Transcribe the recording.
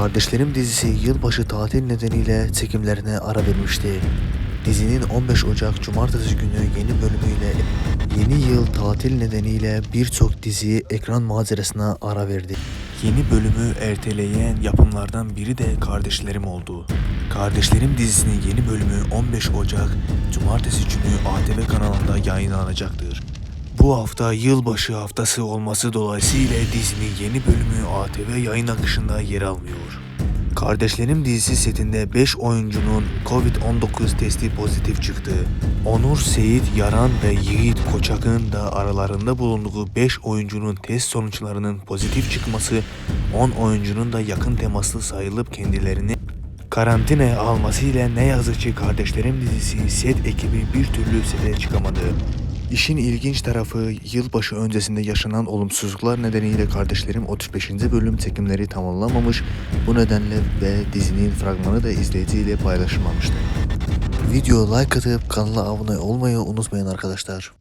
Kardeşlerim dizisi yılbaşı tatil nedeniyle çekimlerine ara vermişti. Dizinin 15 Ocak Cumartesi günü yeni bölümüyle yeni yıl tatil nedeniyle birçok dizi ekran manzarasına ara verdi. Yeni bölümü erteleyen yapımlardan biri de Kardeşlerim oldu. Kardeşlerim dizisinin yeni bölümü 15 Ocak Cumartesi günü ATV kanalında yayınlanacaktır. Bu hafta yılbaşı haftası olması dolayısıyla dizinin yeni bölümü ATV yayın akışında yer almıyor. Kardeşlerim dizisi setinde 5 oyuncunun Covid-19 testi pozitif çıktı. Onur Seyit Yaran ve Yiğit Koçak'ın da aralarında bulunduğu 5 oyuncunun test sonuçlarının pozitif çıkması 10 oyuncunun da yakın temaslı sayılıp kendilerini karantinaya almasıyla ne yazık ki Kardeşlerim dizisi set ekibi bir türlü sete çıkamadı. İşin ilginç tarafı yılbaşı öncesinde yaşanan olumsuzluklar nedeniyle kardeşlerim 35. bölüm çekimleri tamamlamamış. Bu nedenle ve dizinin fragmanı da izleyiciyle paylaşılmamıştı. Video like atıp kanala abone olmayı unutmayın arkadaşlar.